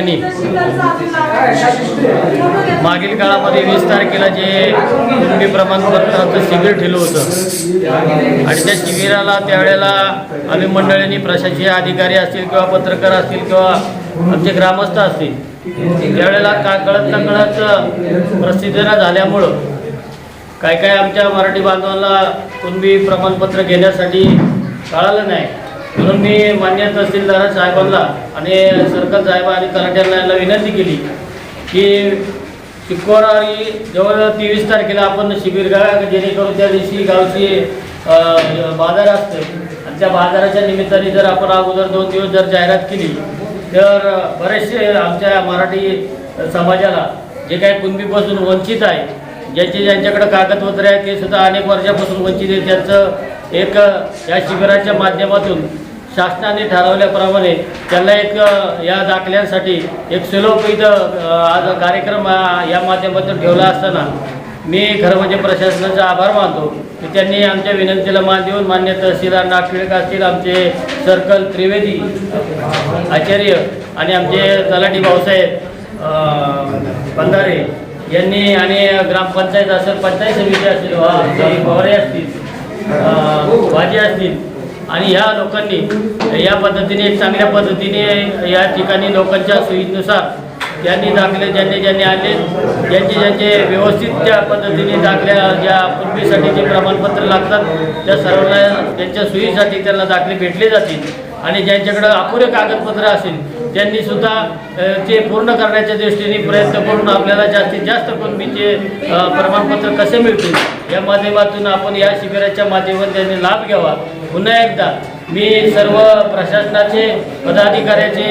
ठिकाणी. मागील काळामध्ये वीस तारखेला जे कुणबी प्रमाणपत्राचं शिबिर ठेवलं होतं. आणि त्या शिबिराला त्यावेळेला आम्ही मंडळींनी प्रशासकीय अधिकारी असतील किंवा पत्रकार असतील किंवा आमचे ग्रामस्थ असतील त्यावेळेला का कळत न कळत प्रसिद्ध न झाल्यामुळं काय काय आमच्या मराठी बांधवांना कुणबी प्रमाणपत्र घेण्यासाठी कळालं नाही. म्हणून मी मान्य तहसीलदार साहेबांना आणि सर्कल साहेब आणि तलाट्यांना यांना विनंती केली की शुक्रवारी जवळ तेवीस तारखेला आपण शिबिर घ्या जेणेकरून त्या दिवशी गावची बाजार असते. आणि त्या बाजाराच्या निमित्ताने जर आपण अगोदर दोन दिवस जर जाहिरात केली तर बरेचसे आमच्या मराठी समाजाला जे काही कुणबीपासून वंचित आहे ज्यांचे ज्यांच्याकडे कागदपत्रे आहेत ते सुद्धा अनेक वर्षापासून वंचित आहेत. त्यांचं एक या शिबिराच्या माध्यमातून शासनाने ठरवल्याप्रमाणे त्यांना एक या दाखल्यांसाठी एक सुलभविध आज कार्यक्रम या माध्यमातून ठेवला असताना मी खरं म्हणजे प्रशासनाचा आभार मानतो. की त्यांनी आमच्या विनंतीला मान देऊन मान्य तहसीलदार नागटिळक असतील आमचे सर्कल त्रिवेदी आचार्य आणि आमचे तलाठी भाऊसाहेब बंधारे यांनी आणि ग्रामपंचायत असेल पंचायत समिती असेल पवारे असतील भाजी असतील. आणि ह्या लोकांनी या पद्धतीने एक चांगल्या पद्धतीने या ठिकाणी लोकांच्या सोयीनुसार ज्यांनी दाखले ज्यांनी ज्यांनी आले ज्यांचे ज्यांचे व्यवस्थित त्या पद्धतीने दाखल्या ज्या पूर्वीसाठी जे प्रमाणपत्र लागतात त्या सर्वांना त्यांच्या सोयीसाठी त्यांना दाखले भेटले जातील. आणि ज्यांच्याकडं अपुरे कागदपत्र असेल त्यांनी सुद्धा ते पूर्ण करण्याच्या दृष्टीने प्रयत्न करून आपल्याला जास्तीत जास्त कुणबीचे प्रमाणपत्र कसे मिळतील या माध्यमातून आपण या शिबिराच्या माध्यमातून त्यांनी लाभ घ्यावा. पुन्हा एकदा मी सर्व प्रशासनाचे पदाधिकाऱ्याचे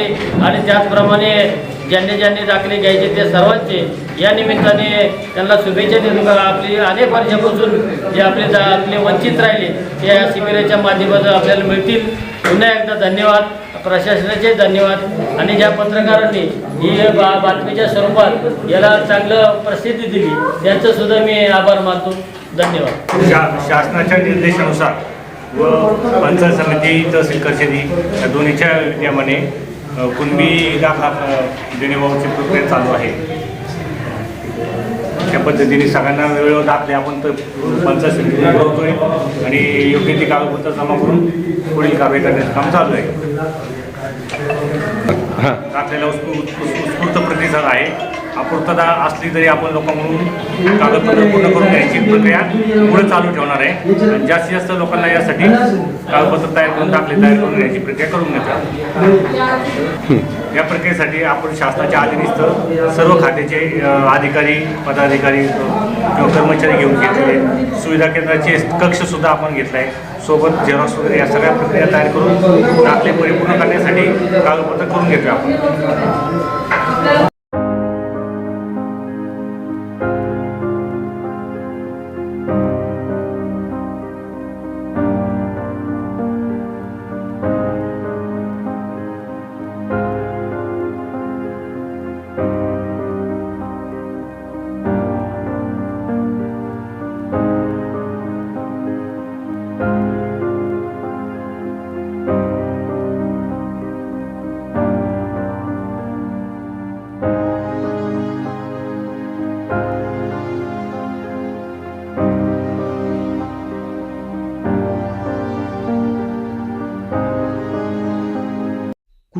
आणि त्याचप्रमाणे ज्यांनी ज्यांनी दाखले घ्यायचे ते सर्वांचे. या निमित्ताने त्यांना शुभेच्छा देतो. का आपली अनेक वर्षापासून जे आपले आपले वंचित राहिले ते या शिबिराच्या माध्यमातून आपल्याला मिळतील. पुन्हा एकदा धन्यवाद. प्रशासनाचे धन्यवाद. आणि ज्या पत्रकारांनी ही बा बातमीच्या स्वरूपात याला चांगलं प्रसिद्धी दिली त्यांचं सुद्धा मी आभार मानतो. धन्यवाद. शा शासनाच्या निर्देशानुसार व पंचायत समिती तहसील कचेरी या दोन्हीच्या नियमाने कुणबी दाखला देणेबाबतची प्रक्रिया चालू आहे. त्या पद्धतीने सगळ्यांना वेळेवर दाखले आपण तर पंचायत समितीने पुरवतोय आणि योग्य ती कागदपत्र जमा करून पुढील कारवाई करण्याचं काम चालू आहे. दाखल्याला उत्स्फू- उत्स्फू- उत्स्फूर्त प्रतिसाद आहे. अपूर्तता असली तरी आपण लोक म्हणून कागदपत्र पूर्ण करून घ्यायची प्रक्रिया पुढे चालू ठेवणार आहे. जास्तीत जास्त लोकांना यासाठी कागदपत्र तयार करून दाखले तयार करून घ्यायची प्रक्रिया करून घेतो या प्रक्रियेसाठी आपण शासनाच्या अधीनस्थ सर्व खात्याचे अधिकारी पदाधिकारी किंवा कर्मचारी घेऊन घेतलेले सुविधा केंद्राचे कक्षसुद्धा आपण घेतला आहे सोबत झेरॉक्स वगैरे या सगळ्या प्रक्रिया तयार करून दाखले परिपूर्ण करण्यासाठी कागदपत्र करून घेतो आपण.